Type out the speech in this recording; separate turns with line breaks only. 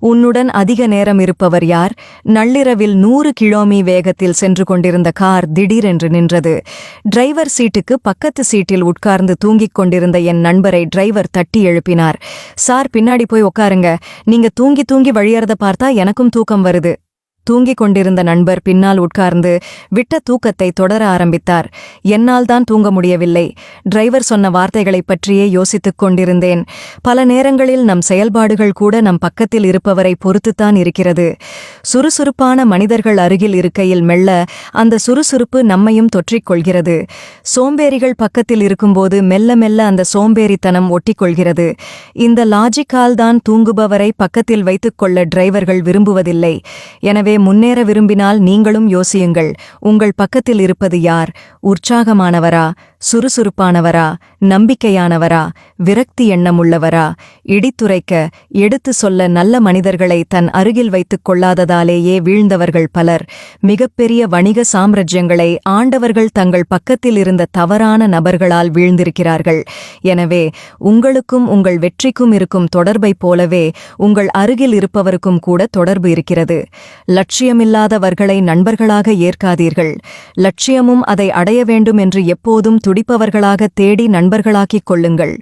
உன்னுடன் அதிக நேரம் இருப்பவர் யார்? நள்ளிரவில் நூறு கிலோமீ வேகத்தில் சென்று கொண்டிருந்த கார் திடீரென்று நின்றது. டிரைவர் சீட்டுக்கு பக்கத்து சீட்டில் உட்கார்ந்து தூங்கிக் கொண்டிருந்த என் நண்பரை டிரைவர் தட்டி எழுப்பினார். சார் பின்னாடி போய் உட்காருங்க. நீங்க தூங்கி தூங்கி வழியறத பார்த்தா எனக்கும் தூக்கம் வருது. தூங்கிக் கொண்டிருந்த நண்பர் பின்னால் உட்கார்ந்து விட்ட தூக்கத்தை தொடர ஆரம்பித்தார். என்னால் தான் தூங்க முடியவில்லை. டிரைவர் சொன்ன வார்த்தைகளைப் பற்றியே யோசித்துக் கொண்டிருந்தேன். பல நேரங்களில் நம் செயல்பாடுகள் கூட நம் பக்கத்தில் இருப்பவரை பொறுத்துத்தான் இருக்கிறது. சுறுசுறுப்பான மனிதர்கள் அருகில் இருக்கையில் மெல்ல அந்த சுறுசுறுப்பு நம்மையும் தொற்றிக்கொள்கிறது. சோம்பேறிகள் பக்கத்தில் இருக்கும்போது மெல்ல மெல்ல அந்த சோம்பேறித்தனம் ஒட்டிக்கொள்கிறது. இந்த லாஜிக்கால் தான் தூங்குபவரை பக்கத்தில் வைத்துக்கொள்ள டிரைவர்கள் விரும்புவதில்லை. எனவே முன்னேற விரும்பினால் நீங்களும் யோசியுங்கள். உங்கள் பக்கத்தில் இருப்பது யார்? உற்சாகமானவரா? சுறுசுறுப்பானவரா? நம்பிக்கையானவரா? விரக்தி எண்ணமுள்ளவரா? இடித்துரைக்க எடுத்து சொல்ல நல்ல மனிதர்களை தன் அருகில் வைத்துக் கொள்ளாததாலேயே வீழ்ந்தவர்கள் பலர். மிகப்பெரிய வணிக சாம்ராஜ்யங்களை ஆண்டவர்கள் தங்கள் பக்கத்தில் இருந்த தவறான நபர்களால் வீழ்ந்திருக்கிறார்கள். எனவே உங்களுக்கும் உங்கள் வெற்றிக்கும் இருக்கும் தொடர்பைப் போலவே உங்கள் அருகில் இருப்பவருக்கும் கூட தொடர்பு இருக்கிறது. லட்சியமில்லாதவர்களை நண்பர்களாக ஏற்காதீர்கள். லட்சியமும் அதை அடைய வேண்டும் என்று எப்போதும் துடிப்பவர்களாக தேடி நண்பர்களாக்கிக் கொள்ளுங்கள்.